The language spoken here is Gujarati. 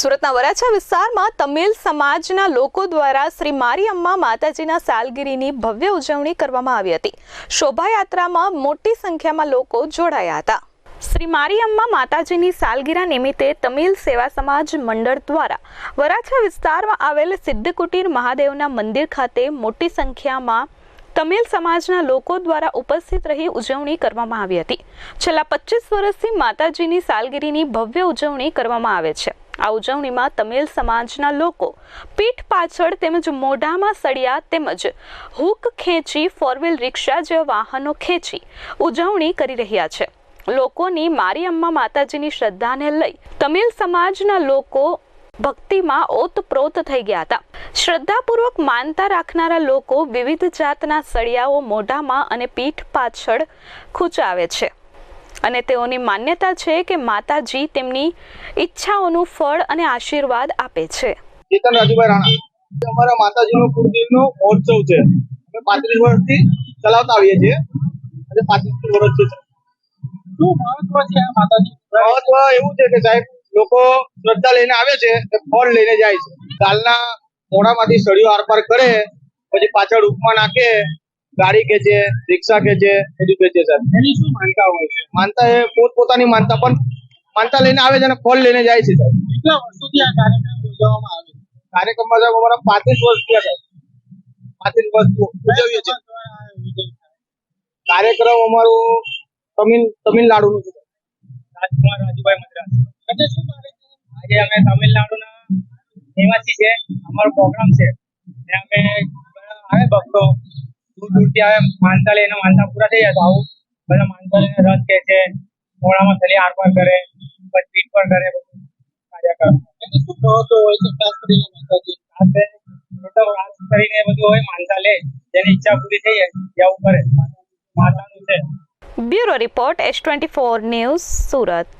સુરતના વરાછા વિસ્તારમાં તમિલ સમાજના લોકો દ્વારા શ્રી મારીઅમ્મા માતાજીના સાલગીરીની ભવ્ય ઉજવણી કરવામાં આવી હતી. શોભાયાત્રામાં મોટી સંખ્યામાં લોકો જોડાયા હતા. શ્રી મારીઅમ્મા માતાજીની સાલગીરા નિમિત્તે તમિલ સેવા સમાજ મંડળ દ્વારા વરાછા વિસ્તારમાં આવેલ સિદ્ધકુટીર મહાદેવના મંદિર ખાતે મોટી સંખ્યામાં તમિલ સમાજના લોકો દ્વારા ઉપસ્થિત રહી ઉજવણી કરવામાં આવી હતી. છેલ્લા પચીસ વર્ષથી માતાજીની સાલગીરીની ભવ્ય ઉજવણી કરવામાં આવે છે. આ ઉજવણીમાં તમિલ સમાજના લોકો પીઠ પાછળ તેમજ મોઢામાં સળિયા તેમજ હૂક ખેંચી ફોર રિક્ષા જેવા વાહનો ખેંચી ઉજવણી કરી રહ્યા છે. લોકોની મારી અમ્મા માતાજીની શ્રદ્ધાને લઈ તમિલ સમાજના લોકો ભક્તિમાં ઓતપ્રોત થઈ ગયા હતા. શ્રદ્ધાપૂર્વક માનતા રાખનારા લોકો વિવિધ જાતના સળિયાઓ મોઢામાં અને પીઠ પાછળ ખૂંચાવે છે. અને તેઓની માન્યતા છે કે માતાજી તેમની ઈચ્છાઓનું ફળ અને આશીર્વાદ આપે છે. ચેતન રાજુભાઈ રાણા. અમારા માતાજીનો કુળદેવનો મહોત્સવ છે. અમે પાંત્રીસ વર્ષથી ચલાવતા આવીએ છીએ. અને પાંત્રીસ વર્ષથી છે. શું મહત્વ છે આ માતાજી મહત્વ એવું છે કે સાહેબ, લોકો શ્રદ્ધા લઈને આવે છે ફળ લઈને જાય છે. કાલના મોઢામાંથી સળિયો આરપાર કરે, પછી પાછળ ઉપમાં નાખે ગાડી કે છે રિક્ષા કે છે બધું કે છે સાહેબ એની શું માનતા હોય છે? માનતા એ પોત પોતાની માનતા પણ માનતા લઈને આવે છે અને ફળ લઈને જાય છે સાહેબ કેટલા વર્ષોથી આ કાર્યક્રમ યોજવામાં આવે છે? કાર્યક્રમમાં સાહેબ અમારા પાંત્રીસ વર્ષ થયા સાહેબ પાંત્રીસ વર્ષ ઉજવીએ છીએ? કાર્યક્રમ અમારું તમિલ તમિલનાડુનું છે. રાજકુમાર રાજુભાઈ મદ્રાસ. એટલે શું આજે અમે તમિલનાડુના નિવાસી છે. અમારો પ્રોગ્રામ છે. અમે આવે ભક્તો. દૂર દૂરથી આવે માનતા લઈને માનતા પૂરા થઈ જાય તો આવું. બધા માનતા લઈને રથ કે છે મોડામાં થલી આરપાર કરે પછી પીઠ પણ કરે બધું કાર્ય કરે. શું મહત્વ હોય છે ખાસ કરીને માતાજી? કરીને બધું હોય માનતા લે જેની ઈચ્છા પૂરી થઈ જાય એવું કરે. માતાનું છે. Bureau report S twenty four news Surat.